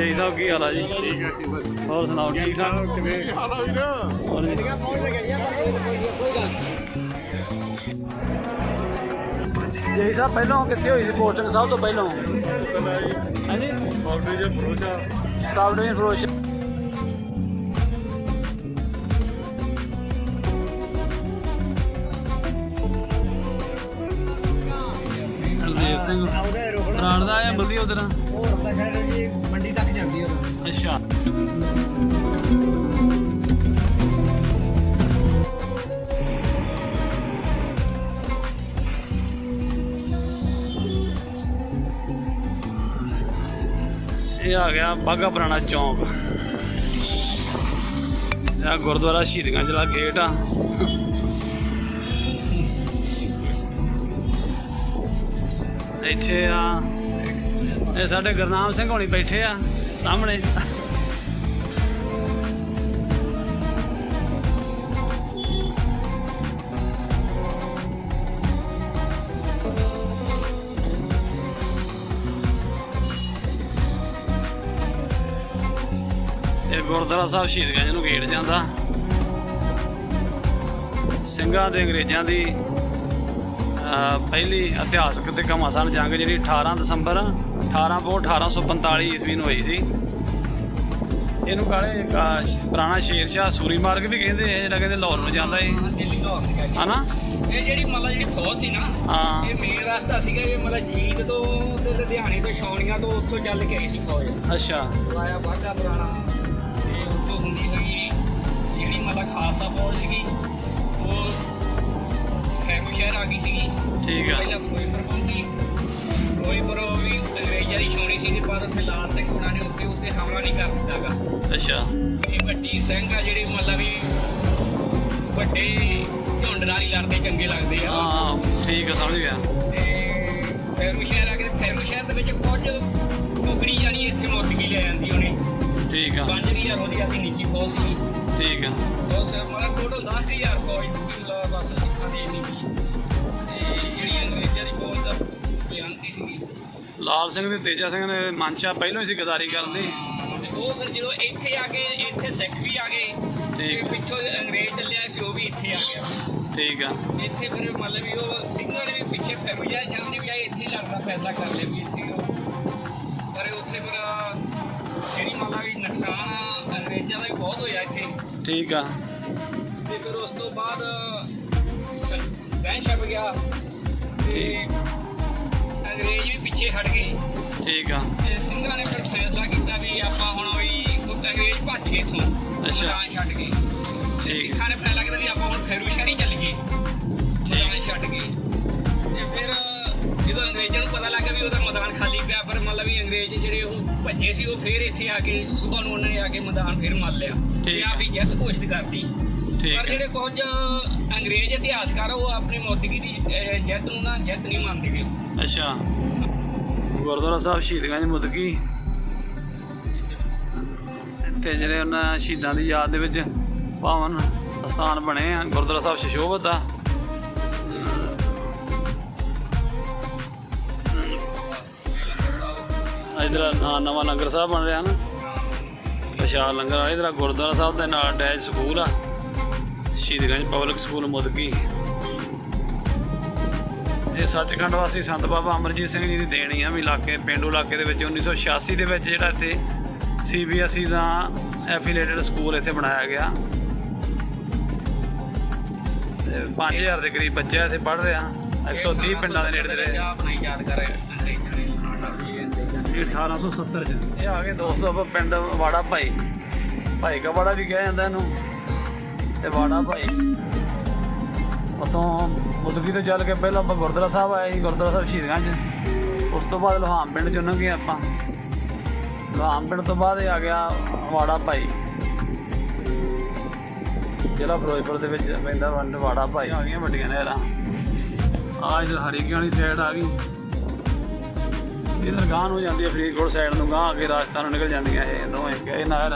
ਜੈ ਸਾਹਿਬ ਕੀ ਹਾਲ ਆ ਜੀ? ਠੀਕ ਹੈ ਹੋਰ ਸੁਣਾਓ ਠੀਕ ਠਾਕ? ਕਿਵੇਂ? ਹਾਲ ਆ ਵੀਰ? ਹੋਰ ਜੀ? ਜੈ ਸਾਹਿਬ ਪਹਿਲਾਂ ਕਿੱਥੇ ਹੋਈ ਸੀ? ਪੋਸਟਿੰਗ ਸਭ ਤੋਂ ਪਹਿਲਾਂ। ਹਾਂਜੀ? ਬਾਉਂਡਰੀ ਜੇ ਡਿਵੀਜ਼ਨ ਫਿਰੋਜ਼ ਹਰਦੇਵ ਸਿੰਘ। ਉਹਦੇ ਰੋਕਣਾ ਬਰਾੜ ਦਾ ਆਇਆ ਬੱਲੀ ਉਧਰ? ਉਹ ਰਸਤਾ ਖੜੇ ਜੀ ਮੰਡੀ ਤੱਕ ਜਾਂਦੀ ਉਹ ਅੱਛਾ। ਇਹ ਆ ਗਿਆ ਬਾਗਾ ਪੁਰਾਣਾ ਚੌਂਕ। ਇਹ ਗੁਰਦੁਆਰਾ ਸ਼ਹੀਦਾਂ ਜਿਹੜਾ ਗੇਟ ਆ। ਇੱਥੇ ਆ। ਇਹ ਸਾਡੇ ਗੁਰਨਾਮ ਸਿੰਘ ਹੋਣੀ ਬੈਠੇ ਆ ਸਾਹਮਣੇ। ਇਹ ਗੁਰਦੁਆਰਾ ਸਾਹਿਬ ਸ਼ਹੀਦਗੰਜ ਨੂੰ ਗੇਟ ਜਾਂਦਾ। ਸਿੰਘਾਂ ਦੇ ਅੰਗਰੇਜ਼ਾਂ ਦੀ ਪਹਿਲੀ ਇਤਿਹਾਸਕ ਤੇ ਘਮਾਸਾਨ ਜੰਗ ਜਿਹੜੀ 18 ਦਸੰਬਰ 18 ਪੋ 1845 ਈਸਵੀ ਨੂੰ ਹੋਈ ਸੀ। ਇਹਨੂੰ ਕਾਲੇ ਪੁਰਾਣਾ ਸ਼ੇਰ ਸ਼ਾਹ ਸੂਰੀ ਮਾਰਗ ਵੀ ਕਹਿੰਦੇ ਆ ਜਿਹੜਾ ਕਹਿੰਦੇ ਲਾਹੌਰ ਨੂੰ ਜਾਂਦਾ ਏ ਹਨਾ? ਇਹ ਜਿਹੜੀ ਮਤਲਬ ਜਿਹੜੀ ਫੌਜ ਸੀ ਨਾ ਹਾਂ। ਇਹ ਮੇਨ ਰਸਤਾ ਸੀਗਾ ਇਹ ਮਤਲਬ ਜੀਤ ਤੋਂ ਤੇ ਲੁਧਿਆਣੇ ਤੋਂ ਛਾਉਣੀਆਂ ਤੋਂ ਉੱਥੋਂ ਚੱਲ ਕੇ ਆਈ ਸੀ ਫੌਜ। ਅੱਛਾ। ਆਇਆ ਬਾਗਾ ਪੁਰਾਣਾ। ਠੀਕ ਆ। ਪਹਿਲਾਂ ਫਿਰੋਜ਼ਪੁਰ ਪਹੁੰਚੀ ਫਿਰੋਜ਼ਪੁਰ ਵੀ ਅੰਗਰੇਜ਼ਾਂ ਦੀ ਛਾਉਣੀ ਸੀ ਪਰ ਉੱਥੇ ਲਾਲ ਸਿੰਘ ਉਹਨਾਂ ਨੇ ਉੱਤੇ ਉੱਤੇ ਹਮਲਾ ਨਹੀਂ ਕਰ ਦਿੱਤਾਗਾ ਅੱਛਾ। ਇਹ ਵੱਡੀ ਸਿੰਘ ਆ ਜਿਹੜੀ ਮਤਲਬ ਵੀ ਵੱਡੇ ਝੁੰਡ ਨਾਲ ਹੀ ਲੜਦੇ ਚੰਗੇ ਲੱਗਦੇ ਆ। ਹਾਂ ਠੀਕ ਆ ਸਮਝ ਗਿਆ। ਤੇ ਫੈਰੂ ਸ਼ਹਿਰ ਆ ਕੇ ਫੈਰੂ ਸ਼ਹਿਰ ਦੇ ਵਿੱਚ ਕੁਝ ਟੁਕੜੀ ਜਾਨੀ ਇੱਥੇ ਮੁੱਕ ਕੇ ਲੈ ਜਾਂਦੀ ਉਹਨੇ। ਠੀਕ ਆ। 5000 ਉਹਦੀ ਆਦੀ ਨਿੱਜੀ ਫੌਜ ਸੀ। ਠੀਕ ਆ। ਉਸ ਮਤਲਬ ਟੋਟਲ 10000 ਫੌਜ ਦੀ ਲਾ ਬਸ ਸਿੱਖਾਂ ਦੀ ਇੰਨੀ ਸੀ। ਤੇ ਅੰਗਰੇਜ਼ਾਂ ਦੀ ਫੌਜ ਦਾ ਬਿਆਨਤੀ ਸੀਗੀ ਲਾਲ ਸਿੰਘ ਤੇ ਤੇਜਾ ਸਿੰਘ ਨੇ ਮਨਸ਼ਾ ਪਹਿਲਾਂ ਹੀ ਸੀ ਗਦਾਰੀ ਕਰਨ ਦੀ। ਤੇ ਉਹ ਫਿਰ ਜਦੋਂ ਇੱਥੇ ਆ ਕੇ ਇੱਥੇ ਸਿੱਖ ਵੀ ਆ ਗਏ ਤੇ ਠੀਕ। ਪਿੱਛੋਂ ਅੰਗਰੇਜ਼ ਚੱਲਿਆ ਸੀ ਉਹ ਵੀ ਇੱਥੇ ਆ ਗਿਆ। ਠੀਕ ਆ। ਇੱਥੇ ਫਿਰ ਮਤਲਬ ਵੀ ਉਹ ਸਿੰਘਾਂ ਨੇ ਵੀ ਪਿੱਛੇ ਫਿਰ ਜਾ ਜਾਂਦੇ ਵੀ ਆ ਇੱਥੇ ਹੀ ਫੈਸਲਾ ਕਰ ਲਿਆ ਵੀ ਇੱਥੇ ਉਹ ਪਰ ਉੱਥੇ ਫਿਰ ਜਿਹੜੀ ਮਤਲਬ ਵੀ ਨੁਕਸਾਨ ਅੰਗਰੇਜ਼ਾਂ ਦਾ ਵੀ ਬਹੁਤ ਹੋਇਆ ਇੱਥੇ। ਠੀਕ ਆ। ਤੇ ਫਿਰ ਉਸ ਤੋਂ ਬਾਅਦ ਛਪ ਗਿਆ। ਤੇ ਅੰਗਰੇਜ਼ ਵੀ ਪਿੱਛੇ ਹਟ ਗਏ। ਠੀਕ ਆ। ਤੇ ਸਿੰਘਾਂ ਨੇ ਫਿਰ ਫੈਸਲਾ ਕੀਤਾ ਵੀ ਆਪਾਂ ਹੁਣ ਵੀ ਉਹ ਅੰਗਰੇਜ਼ ਭੱਜ ਗਏ ਇੱਥੋਂ ਅੱਛਾ। ਮੈਦਾਨ ਛੱਡ ਗਏ। ਤੇ ਠੀਕ। ਸਿੱਖਾਂ ਨੇ ਫੈਸਲਾ ਕੀਤਾ ਵੀ ਆਪਾਂ ਹੁਣ ਫੇਰੂ ਸ਼ਹਿਰੀ ਚੱਲ ਗਏ। ਮੈਦਾਨ ਛੱਡ ਗਏ। ਤੇ ਫਿਰ ਜਦੋਂ ਅੰਗਰੇਜ਼ਾਂ ਨੂੰ ਪਤਾ ਲੱਗਾ ਵੀ ਉਹਦਾ ਮੈਦਾਨ ਖਾਲੀ ਪਿਆ ਪਰ ਮਤਲਬ ਵੀ ਅੰਗਰੇਜ਼ ਜਿਹੜੇ ਉਹ ਭੱਜੇ ਸੀ ਉਹ ਫਿਰ ਇੱਥੇ ਆ ਕੇ ਸੁਬਾਹ ਨੂੰ ਉਹਨਾਂ ਨੇ ਆ ਕੇ ਮੈਦਾਨ ਫਿਰ ਮੱਲ ਲਿਆ। ਤੇ ਆ। ਵੀ ਜਿੱਤ ਘੋਸ਼ਿਤ ਕਰਤੀ। ਠੀਕ ਪਰ ਆ ਜਿਹੜੇ ਕੁਝ ਅੰਗਰੇਜ਼ ਇਤਿਹਾਸਕਾਰ ਆ, ਉਹ ਆਪਣੀ ਮੌਦਗੀ ਦੀ ਅਹ, ਜਿੱਤ ਨੂੰ ਨਾ ਜਿੱਤ ਨਹੀਂ ਮੰਨਦੇ ਗੇ। ਅੱਛਾ। ਗੁਰਦੁਆਰਾ ਸਾਹਿਬ ਸ਼ਹੀਦਗੰਜ ਮੁਦਕੀ। ਇੱਥੇ ਜਿਹੜੇ ਉਹਨਾਂ ਸ਼ਹੀਦਾਂ ਦੀ ਯਾਦ ਦੇ ਵਿੱਚ ਪਾਵਨ ਸਥਾਨ ਬਣੇ ਆ ਗੁਰਦੁਆਰਾ ਸਾਹਿਬ ਸ਼ਸ਼ੋਭਤ ਆ। ਇਧਰ ਨਵਾਂ ਲੰਗਰ ਸਾਹਿਬ ਬਣ ਰਿਹਾ ਨਾ। ਵਿਸ਼ਾਲ ਲੰਗਰ ਆ ਇਧਰ ਗੁਰਦੁਆਰਾ ਸਾਹਿਬ ਦੇ ਨਾਲ ਡੈਜ ਸਕੂਲ ਆ। ਸ਼ਹੀਦਗੰਜ ਪਬਲਿਕ ਸਕੂਲ ਮੁਦਕੀ ਇਹ ਸੱਚਖੰਡ ਵਾਸੀ ਸੰਤ ਬਾਬਾ ਅਮਰਜੀਤ ਸਿੰਘ ਜੀ ਦੀ ਦੇਣੀ ਆ, ਵੀ ਇਲਾਕੇ, ਪਿੰਡੂ ਇਲਾਕੇ ਦੇ ਵਿੱਚ 1986 ਦੇ ਵਿੱਚ ਜਿਹੜਾ ਇੱਥੇ ਸੀਬੀਐਸਈ ਦਾ ਐਫੀਲੀਏਟਡ ਸਕੂਲ ਇੱਥੇ ਬਣਾਇਆ ਗਿਆ। 5000 ਦੇ ਕਰੀਬ ਬੱਚੇ ਇੱਥੇ ਪੜ੍ਹ ਰਹੇ ਆ 130 ਪਿੰਡਾਂ ਦੇ ਨੇੜੇ ਦੇ ਆਪਣਾ ਯਾਦ ਕਰ ਅੰਗਰੇਜ਼ਾਂ 1870 ਚ। ਇਹ ਆ ਗਏ ਦੋਸਤੋ ਆਪਾਂ ਪਿੰਡ ਵਾੜਾ ਭਾਈ। ਭਾਈ ਕਾ ਵਾੜਾ ਵੀ ਕਿਹਾ ਜਾਂਦਾ ਇਹਨੂੰ। ਤੇ ਵਾੜਾ ਭਾਈ। ਉਥੋਂ ਮੁਦਗੀ ਤੋਂ ਚੱਲ ਕੇ ਪਹਿਲਾਂ ਆਪਾਂ ਗੁਰਦੁਆਰਾ ਸਾਹਿਬ ਆਏ ਸੀ, ਗੁਰਦੁਆਰਾ ਸਾਹਿਬ ਸ਼ਹੀਦਗੰਜ। ਉਸ ਤੋਂ ਬਾਅਦ ਲੋਹਾਮ ਪਿੰਡ ਚ ਉਹਨਾਂ ਆਪਾਂ। ਲੋਹਾਮ ਪਿੰਡ ਤੋਂ ਬਾਅਦ ਇਹ ਆ ਗਿਆ ਵਾੜਾ ਭਾਈ। ਜ਼ਿਲ੍ਹਾ ਫਿਰੋਜ਼ਪੁਰ ਦੇ ਵਿੱਚ ਪੈਂਦਾ ਵੰਡ ਵਾੜਾ ਭਾਈ। ਆ ਗਈਆਂ ਵੱਡੀਆਂ ਨਹਿਰਾਂ। ਆ ਇਧਰ ਹਰੀਕੇ ਵਾਲੀ ਸਾਈਡ ਆ ਗਈ। ਇਧਰ ਗਾਂ ਨੂੰ ਜਾਂਦੀ ਹੈ ਫਰੀਦਕੋਟ ਸਾਈਡ ਨੂੰ ਗਾਂ ਕੇ ਰਾਜਸਥਾਨ ਨੂੰ ਨਿਕਲ ਜਾਂਦੀਆਂ ਇਹ ਦੋਵੇਂ, ਇਹ ਨਹਿਰ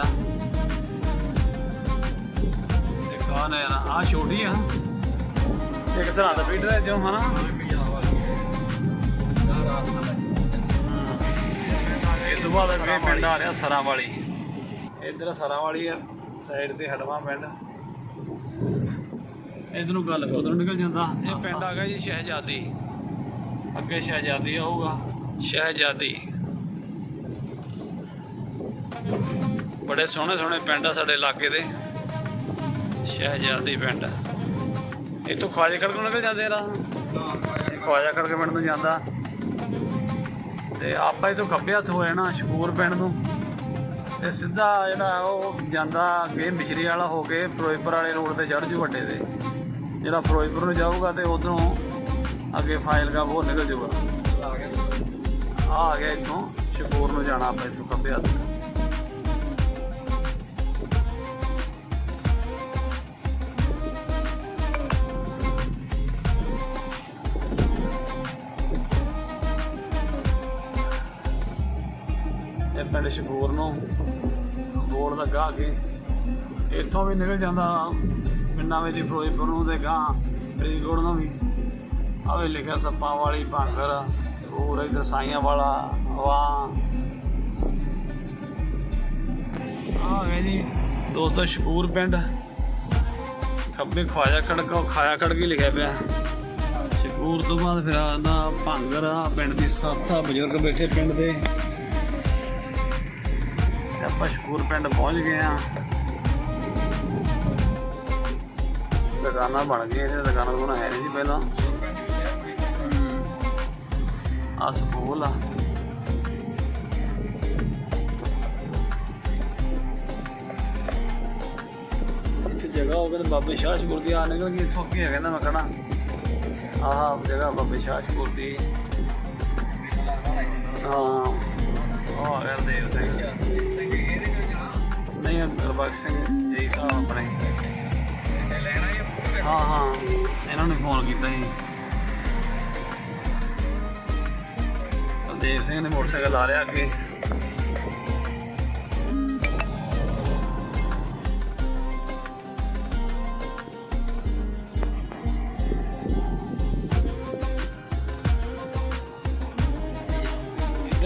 ਆ ਇੱਕ ਆ ਛੋਟੀ ਆ। ਇੱਕ ਸਰਹੰਦ ਫੀਡਰ ਹੈ ਜੋ ਹਨਾ ਇਹ ਪਿੰਡ ਆ ਰਿਹਾ ਸਰਾਂ ਵਾਲੀ ਇੱਧਰ ਸਰਾਂ ਵਾਲੀ ਆ ਸਾਈਡ ਤੇ ਹਟਵਾ ਪਿੰਡ। ਇਧਰ ਨੂੰ ਗੱਲ ਉਧਰ ਨਿਕਲ ਜਾਂਦਾ। ਇਹ ਪਿੰਡ ਆ ਗਿਆ ਜੀ ਸ਼ਹਿਜ਼ਾਦੀ। ਅੱਗੇ ਸ਼ਹਿਜ਼ਾਦੀ ਆਊਗਾ। ਸ਼ਹਿਜ਼ਾਦੀ। ਬੜੇ ਸੋਹਣੇ ਸੋਹਣੇ ਪਿੰਡ ਆ ਸਾਡੇ ਇਲਾਕੇ ਦੇ। ਸ਼ਹਿਜ਼ਾਦੀ ਪਿੰਡ। ਇੱਥੋਂ ਖਵਾਜਾ ਖੜਕ ਨੂੰ ਨਿਕਲ ਜਾਂਦੇ ਰਾਹ? ਖਵਾਜਾ ਖੜਕ ਪਿੰਡ ਨੂੰ ਜਾਂਦਾ। ਤੇ ਆਪਾਂ ਇਥੋਂ ਖੱਬੇ ਹੱਥ ਹੋਏ ਨਾ, ਸ਼ਕੂਰ ਪਿੰਡ ਨੂੰ ਤੇ ਸਿੱਧਾ ਜਿਹੜਾ ਉਹ ਜਾਂਦਾ ਅੱਗੇ ਮਿਸ਼ਰੀ ਵਾਲਾ ਹੋ ਕੇ ਫਿਰੋਜ਼ਪੁਰ ਵਾਲੇ ਰੋਡ ਤੇ ਚੜ ਜੂ ਵੱਡੇ ਤੇ। ਜਿਹੜਾ ਫਿਰੋਜ਼ਪੁਰ ਨੂੰ ਜਾਊਗਾ ਤੇ ਉਧਰੋਂ ਅੱਗੇ ਫਾਜ਼ਿਲਕਾ ਉਹ ਨਿਕਲ ਜੂਗਾ। ਆ ਆ ਗਿਆ ਇੱਥੋਂ ਸ਼ਕੂਰ ਨੂੰ ਜਾਣਾ ਆਪਾਂ ਇੱਥੋਂ ਖੱਬੇ ਹੱਥ। ਇਹ ਪਿੰਡ ਸ਼ਕੂਰ ਨੂੰ ਬੋਰਡ ਦਾ ਗਾਹ ਕੇ ਇੱਥੋਂ ਵੀ ਨਿਕਲ ਜਾਂਦਾ ਪਿੰਡਾਂ ਵਿੱਚ ਫਿਰੋਜ਼ਪੁਰ ਨੂੰ ਤੇ ਗਾਂ ਫਰੀਦਕੋਟ ਨੂੰ ਵੀ। ਆਵੇ ਲਿਖਿਆ ਸੱਪਾਂ ਵਾਲੀ ਭਾਂਗਰ, ਹੋਰ ਇਧਰ ਸਾਈਆਂ ਵਾਲਾ ਵਾਂ ਆ ਗਏ ਜੀ ਦੋਸਤੋ ਸ਼ਕੂਰ ਪਿੰਡ। ਖੱਬੇ ਖਵਾਜਾ ਖੜਕ ਉਹ ਖਾਇਆ ਖੜਕ ਹੀ ਲਿਖਿਆ ਪਿਆ। ਸ਼ਕੂਰ ਤੋਂ ਬਾਅਦ ਫਿਰ ਆਉਂਦਾ ਭਾਂਗਰ ਪਿੰਡ ਦੀ ਸਾਥਾ ਬਜ਼ੁਰਗ ਬੈਠੇ ਪਿੰਡ ਦੇ। ਆਪਾਂ ਸ਼ਕੂਰ ਪਿੰਡ ਪਹੁੰਚ ਗਏ ਆ ਦੁਕਾਨਾਂ ਬਣ ਗਈਆਂ ਇਹ ਦੁਕਾਨਾਂ ਦੁਕਾਨਾਂ ਹੈ ਨਹੀਂ ਸੀ ਪਹਿਲਾਂ। ਆ ਸਕੂਲ ਆ। ਇੱਥੇ ਜਗ੍ਹਾ ਹੋਵੇ ਗਈ ਬਾਬੇ ਸ਼ਾਹ ਸ਼ਕੂਰ ਦੀ ਆ ਨਿਕਲ ਗਈ ਇੱਥੋਂ ਕੀ ਹੈ ਕਹਿੰਦਾ ਮੈਂ ਕਹਣਾ ਆਹ ਜਗ੍ਹਾ ਬਾਬੇ ਸ਼ਾਹ ਸ਼ਕੂਰ ਦੀ। ਹਾਂ। ਉਹ ਅਗਰ ਦੇਵ ਸਿੰਘ। ਨਹੀਂ ਗੁਰਬਖਸ਼ ਸਿੰਘ ਜੀ ਸਾਹਿਬ ਆਪਣੇ। ਹਾਂ ਹਾਂ, ਇਹਨਾਂ ਨੇ ਫੋਨ ਕੀਤਾ ਸੀ। ਦੇਵ ਸਿੰਘ ਨੇ ਮੋਟਰਸਾਈਕਲ ਲਾ ਲਿਆ ਅੱਗੇ।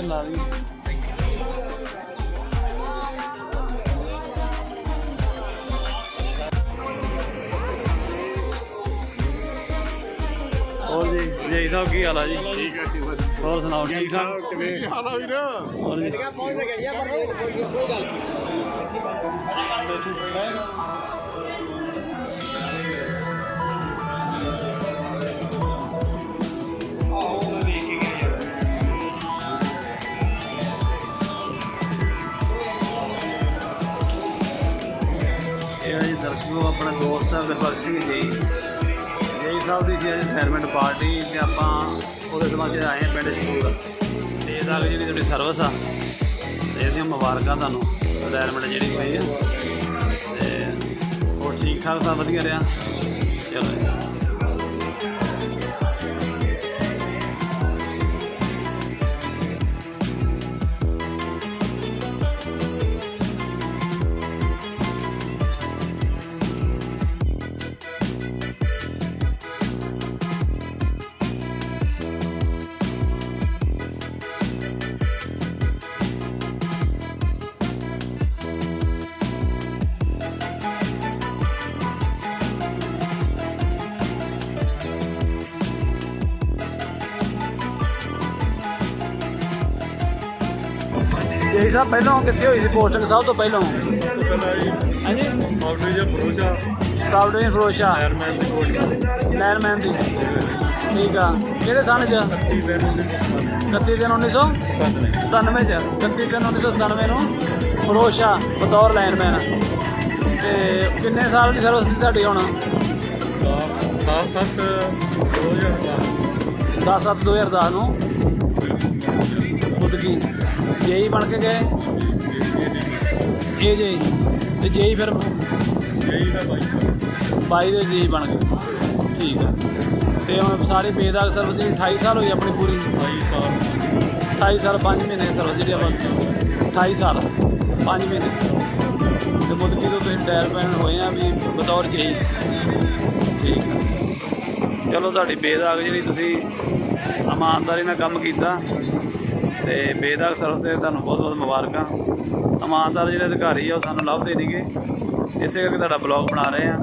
ਲਾ ਲਈ ਸਾਹਿਬ ਕੀ ਹਾਲ ਆ ਜੀ? ਠੀਕ ਹੈ ਜੀ ਬਸ। ਹੋਰ ਸੁਣਾਓ ਠੀਕ ਠਾਕ? ਕਿਵੇਂ? ਹਾਲਾ ਵੀਰ? ਹੋਰ ਜੀ। ਪਹੁੰਚ ਗਏ ਪਰ ਕੋਈ ਕੋਈ ਗੱਲ ਇਹ ਆ ਜੀ ਦਰਸ਼ਕੋ ਆਪਣਾ ਦੋਸਤ ਹੈ ਗੁਰਬਖਸ਼ ਸਿੰਘ ਜੀ। ਸਾਹਿਬ ਦੀ ਸੀ ਅੱਜ ਰਿਟਾਇਰਮੈਂਟ ਪਾਰਟੀ ਤੇ ਆਪਾਂ ਉਹਦੇ ਸਮਾਂ 'ਚ ਆਏ ਹਾਂ ਪਿੰਡ ਸ਼ਕੂਰ। ਤੇ ਇਹਦਾ ਜਿਹੜੀ ਤੁਹਾਡੀ ਸਰਵਿਸ ਆ, ਤੇ ਅਸੀਂ ਮੁਬਾਰਕਾਂ ਤੁਹਾਨੂੰ ਰਿਟਾਇਰਮੈਂਟ ਜਿਹੜੀ ਹੋਈ ਆ। ਤੇ ਹੋਰ ਠੀਕ ਠਾਕ ਸਭ ਵਧੀਆ ਰਿਹਾ। ਚਲੋ ਜੀ। ਸਾਹਿਬ ਪਹਿਲਾਂ ਕਿੱਥੇ ਹੋਈ ਸੀ ਪੋਸਟਿੰਗ? ਸਭ ਤੋਂ ਪਹਿਲਾਂ। ਪਹਿਲਾਂ ਜੀ ਹਾਂਜੀ ਆਊਟਰੀ ਜੇ ਭਰੋਸਾ ਸਬ ਡਿਵੀਜ਼ਨ ਫਿਰੋਜ਼ਸ਼ਾਹ 에ਅਰਮੈਨ ਦੀ। ਠੀਕ ਆ। ਕਿਹੜੇ ਸਾਲ 'ਚ? 30 ਦਿਨ 31 ਦਿਨ 1997 ਚ। 31 ਦਿਨ 1997 ਨੂੰ ਫਿਰੋਜ਼ਸ਼ਾਹ ਬਤੌਰ ਲਾਇਨਮੈਨ। ਤੇ ਕਿੰਨੇ ਸਾਲ ਦੀ ਸਰਵਿਸ ਦੀ ਤੁਹਾਡੀ ਹੁਣ? 10 7 2010 10 7 2010 ਨੂੰ। ਜੇਈ ਬਣ ਕੇ ਗਏ। ਇਹ ਜੇ ਤੇ ਜੇਈ ਫਿਰ ਇਹੀ ਦਾ ਬਾਈ 22 ਦੇ ਜੇਈ ਬਣ ਗਏ। ਠੀਕ ਆ। ਤੇ ਹੁਣ ਸਾਰੇ ਬੇਦਾਗ ਸਰਵਿਸ ਦੀ 28 ਸਾਲ ਹੋਈ ਆਪਣੀ ਪੂਰੀ। 22 ਸਾਲ 28 ਸਾਲ 5 ਮਹੀਨੇ ਸਰਵਿਸ ਜਿਹੜੀ ਆਪਾਂ 28 ਸਾਲ 5 ਮਹੀਨੇ। ਤੇ ਮੁਦਕੀ ਤੋਂ ਤੁਸੀਂ ਰਿਟਾਇਰਮੈਂਟ ਹੋਏ ਆ ਵੀ ਬਤੌਰ ਜੇਈ ਠੀਕ ਆ। ਚਲੋ ਤੁਹਾਡੀ ਬੇਦਾਗ ਜਿਹੜੀ ਤੁਸੀਂ ਇਮਾਨਦਾਰੀ ਨਾਲ ਕੰਮ ਕੀਤਾ। ਤੇ ਬੇਦਾਗ ਸਰਵਿਸ ਤੇ ਤੁਹਾਨੂੰ ਬਹੁਤ ਬਹੁਤ ਮੁਬਾਰਕਾਂ। ਇਮਾਨਦਾਰ ਜਿਹੜੇ ਅਧਿਕਾਰੀ ਆ, ਉਹ ਸਾਨੂੰ ਲੱਭਦੇ ਨਹੀਂਗੇ ਇਸੇ ਕਰਕੇ ਤੁਹਾਡਾ ਬਲੌਗ ਬਣਾ ਰਹੇ ਆ।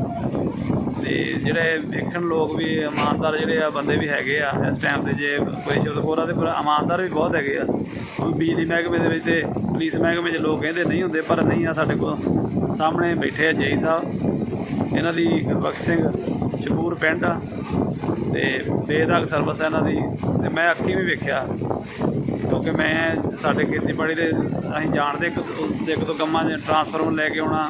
ਤੇ ਜਿਹੜੇ ਦੇਖਣ ਲੋਕ ਵੀ ਇਮਾਨਦਾਰ ਜਿਹੜੇ ਆ, ਬੰਦੇ ਵੀ ਹੈਗੇ ਆ, ਇਸ ਟਾਈਮ ਤੇ ਜੇ ਕੋਈ ਸ਼ਬਦਪੁਰਾ ਦੇ ਪਰ ਇਮਾਨਦਾਰ ਵੀ ਬਹੁਤ ਹੈਗੇ ਆ। ਬਿਜਲੀ ਮਹਿਕਮੇ ਦੇ ਵਿੱਚ ਤੇ ਪੁਲਿਸ ਮਹਿਕਮੇ 'ਚ ਲੋਕ ਕਹਿੰਦੇ ਨਹੀਂ ਹੁੰਦੇ, ਪਰ ਨਹੀਂ ਆ ਸਾਡੇ ਕੋਲ। ਸਾਹਮਣੇ ਬੈਠੇ ਆ ਜੇਈ ਸਾਹਿਬ। ਇਹਨਾਂ ਦੀ ਗੁਰਬਖਸ਼ ਸਿੰਘ ਸ਼ਪੂਰ ਪਿੰਡ ਆ। ਤੇ ਬੇਦਾਗ ਸਰਵਿਸ ਇਹਨਾਂ ਦੀ। ਤੇ ਮੈਂ ਅੱਖੀਂ ਵੀ ਵੇਖਿਆ। ਕਿਉਂਕਿ ਮੈਂ ਸਾਡੇ ਖੇਤੀਬਾੜੀ ਦੇ ਅਸੀਂ ਜਾਣਦੇ ਇੱਕ ਇੱਕ ਤੋਂ ਕੰਮਾਂ 'ਚ ਟਰਾਂਸਫਾਰਮਰ ਲੈ ਕੇ ਆਉਣਾ।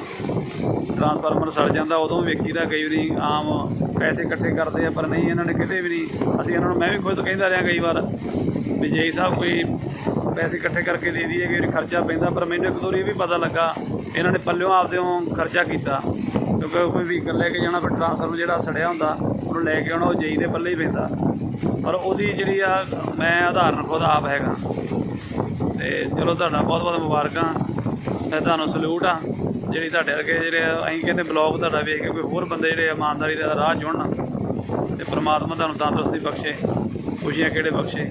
ਟਰਾਂਸਫਾਰਮਰ ਸੜ ਜਾਂਦਾ, ਉਦੋਂ ਵੀ ਵੇਖੀਦਾ ਕਈ ਵਾਰੀ ਆਮ ਪੈਸੇ ਇਕੱਠੇ ਕਰਦੇ ਆ, ਪਰ ਨਹੀਂ, ਇਹਨਾਂ ਨੇ ਕਿਤੇ ਵੀ ਨਹੀਂ। ਅਸੀਂ ਇਹਨਾਂ ਨੂੰ ਮੈਂ ਵੀ ਖੁਦ ਕਹਿੰਦਾ ਰਿਹਾ ਕਈ ਵਾਰ ਵੀ ਜੇ ਸਾਹਿਬ ਕੋਈ ਪੈਸੇ ਇਕੱਠੇ ਕਰਕੇ ਦੇ ਦਈਏ ਕਿ ਖਰਚਾ ਪੈਂਦਾ, ਪਰ ਮੈਨੂੰ ਇੱਕ ਦੋ ਇਹ ਵੀ ਪਤਾ ਲੱਗਾ, ਇਹਨਾਂ ਨੇ ਪੱਲਿਓਂ ਆਪਦੇੋਂ ਖਰਚਾ ਕੀਤਾ। ਕਿਉਂਕਿ ਕੋਈ ਵਹੀਕਲ ਲੈ ਕੇ ਜਾਣਾ, ਫਿਰ ਟਰਾਂਸਫਾਰਮਰ ਜਿਹੜਾ ਸੜਿਆ ਹੁੰਦਾ, ਉਹਨੂੰ ਲੈ ਕੇ ਆਉਣਾ, ਉਹ ਜੇਈ ਦੇ ਪੱਲੇ ਹੀ ਪੈਂਦਾ। ਪਰ ਉਹਦੀ ਜਿਹੜੀ ਆ, ਮੈਂ ਉਦਾਹਰਨ ਖੁਦ ਆਪ ਹੈਗਾ। ਤੇ ਚਲੋ ਤੁਹਾਡਾ ਬਹੁਤ ਬਹੁਤ ਮੁਬਾਰਕਾਂ। ਮੈਂ ਤੁਹਾਨੂੰ ਸਲੂਟ ਆ। ਜਿਹੜੀ ਤੁਹਾਡੇ ਵਰਗੇ ਜਿਹੜੇ ਅਸੀਂ ਕਹਿੰਦੇ ਬਲੌਗ ਤੁਹਾਡਾ ਵੇਖ ਕੇ ਕੋਈ ਹੋਰ ਬੰਦੇ ਜਿਹੜੇ ਇਮਾਨਦਾਰੀ ਦਾ ਰਾਹ ਚੁਣਨ, ਤੇ ਪ੍ਰਮਾਤਮਾ ਤੁਹਾਨੂੰ ਤੰਦਰੁਸਤੀ ਬਖਸ਼ੇ, ਖੁਸ਼ੀਆਂ ਕਿਹੜੇ ਬਖਸ਼ੇ।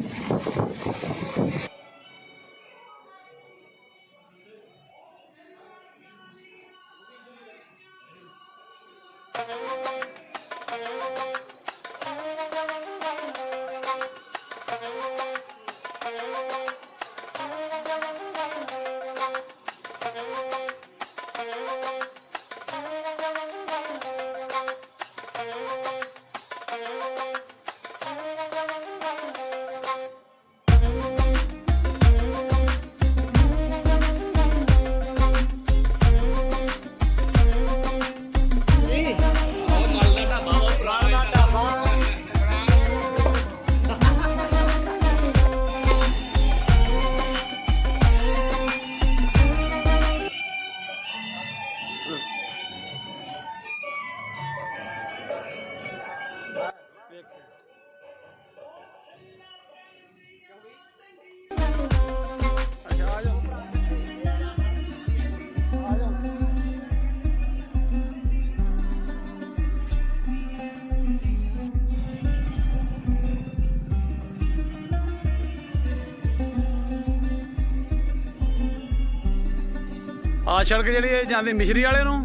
ਆ ਸੜਕ ਜਿਹੜੀ ਇਹ ਜਾਂਦੀ ਮਿਸ਼ਰੀ ਵਾਲੇ ਨੂੰ?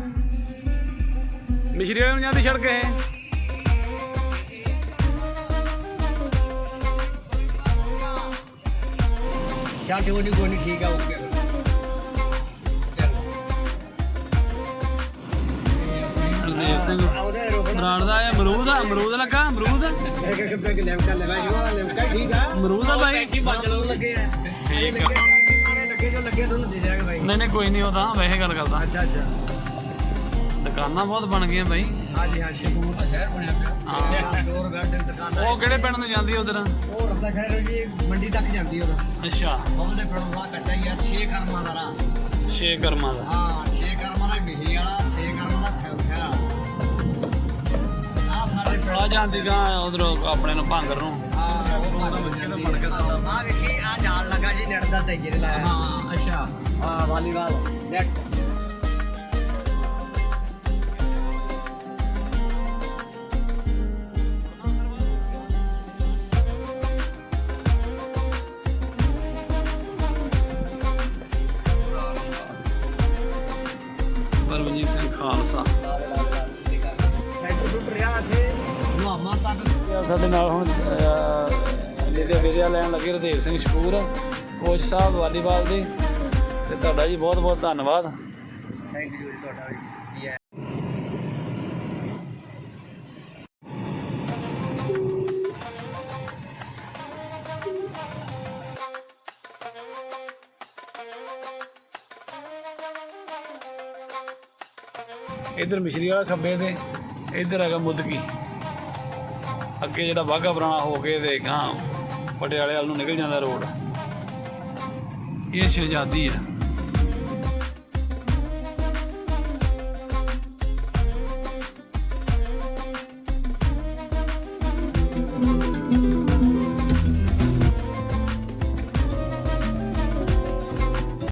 ਮਿਸ਼ਰੀ ਵਾਲੇ ਨੂੰ ਜਾਂਦੀ ਸੜਕ ਇਹ? ਚੱਲ ਠੀਕ ਨਹੀਂ ਕੋਈ ਠੀਕ ਆ ਓਕੇ। ਹਰਦੇਵ ਸਿੰਘ। ਬਰਾੜ ਦਾ ਇਹ ਅਮਰੂਦ ਆ ਅਮਰੂਦ ਲੱਗਾ ਅਮਰੂਦ? ਇੱਕ ਇੱਕ ਪੈਕ ਲੈਮ ਕਰ ਲੈ ਭਾਈ ਉਹ ਲੈਮ ਠੀਕ ਆ। ਅਮਰੂਦ ਆ ਭਾਈ। ਬਾਜਲ ਲੱਗੇ ਆ। ਇਹ ਲੱਗੇ ਆਣੇ ਲੱਗੇ ਜੋ ਲੱਗੇ ਤੁਹਾਨੂੰ ਦੇ ਦਿਆਂਗੇ ਭਾਈ ਨਹੀਂ ਨਹੀਂ ਕੋਈ ਨਹੀਂ ਉਹ ਤਾਂ ਵੈਸੇ ਗੱਲ ਕਰਦਾ। ਅੱਛਾ ਅੱਛਾ। ਦੁਕਾਨਾਂ ਬਹੁਤ ਬਣ ਗਈਆਂ ਬਾਈ। ਹਾਂਜੀ ਹਾਂ ਸ਼ਕੂਰ ਦਾ ਸ਼ਹਿਰ ਬਣਿਆ ਪਿਆ ਹਾਂ। ਡੋਰ ਗਾਰਡਨ ਦੁਕਾਨ ਉਹ ਕਿਹੜੇ ਪਿੰਡ ਨੂੰ ਜਾਂਦੀ ਉਧਰ? ਉਹ ਰੱਦਾ ਖੜੇ ਜੀ ਮੰਡੀ ਤੱਕ ਜਾਂਦੀ ਉਹਦਾ ਅੱਛਾ। ਦੇ ਪਿੰਡ ਦਾ ਕੱਟਾ ਹੀ ਆ 6 ਕਰਮਾਂ ਦਾ ਰਾਹ। ਛੇ ਕਰਮਾਂ ਦਾ। ਹਾਂ 6 ਕਰਮਾਂ ਦਾ ਮਿਹੀ ਵਾਲਾ 6 ਕਰਮਾਂ ਦਾ ਖੈਰ ਖੈਰ ਆ। ਸਾਡੇ ਪਿੰਡ ਆ ਜਾਂਦੀ ਗਾ ਉਧਰ ਆਪਣੇ ਨੂੰ ਭਾਂਗਰ ਨੂੰ। ਹਾਂ ਉਹ ਆ। ਵੇਖੀ ਆ ਜਾਲ ਲੱਗਾ ਜੀ ਨੈਟ ਦਾ ਤੇ ਜਿਹੜੇ ਲਾਇਆ। ਹਾਂ ਅੱਛਾ। ਹਾਂ volleyball net Paramjit Singh Khalsa. Centre ਟੁੱਟ ਰਿਹਾ ਇੱਥੇ। ਮੁਹਾਮਾ ਤੱਕ। ਸਾਡੇ ਨਾਲ ਹੁਣ ਜਿਹਦੇ ਵਿਦਿਆ ਲੈਣ ਲੱਗੇ ਰਦੇਵ ਸਿੰਘ ਸ਼ਕੂਰ ਕੋਚ ਸਾਹਿਬ ਵਾਲੀਬਾਲ ਦੇ ਤੇ ਤੁਹਾਡਾ ਜੀ ਬਹੁਤ ਬਹੁਤ ਧੰਨਵਾਦ। ਥੈਂਕ ਯੂ ਜੀ ਤੁਹਾਡਾ ਹੈ ਇਧਰ ਮਿਸ਼ਰੀ ਵਾਲਾ ਖੱਬੇ ਤੇ ਇਧਰ ਹੈਗਾ ਮੁਦਕੀ। ਅੱਗੇ ਜਿਹੜਾ ਵਾਹਗਾ ਪੁਰਾਣਾ ਹੋ ਕੇ ਤੇ ਗਾਂ ਪਟਿਆਲੇ ਵੱਲ ਨੂੰ ਨਿਕਲ ਜਾਂਦਾ ਰੋਡ। ਇਹ ਸ਼ਹਿਜ਼ਾਦੀ ਆ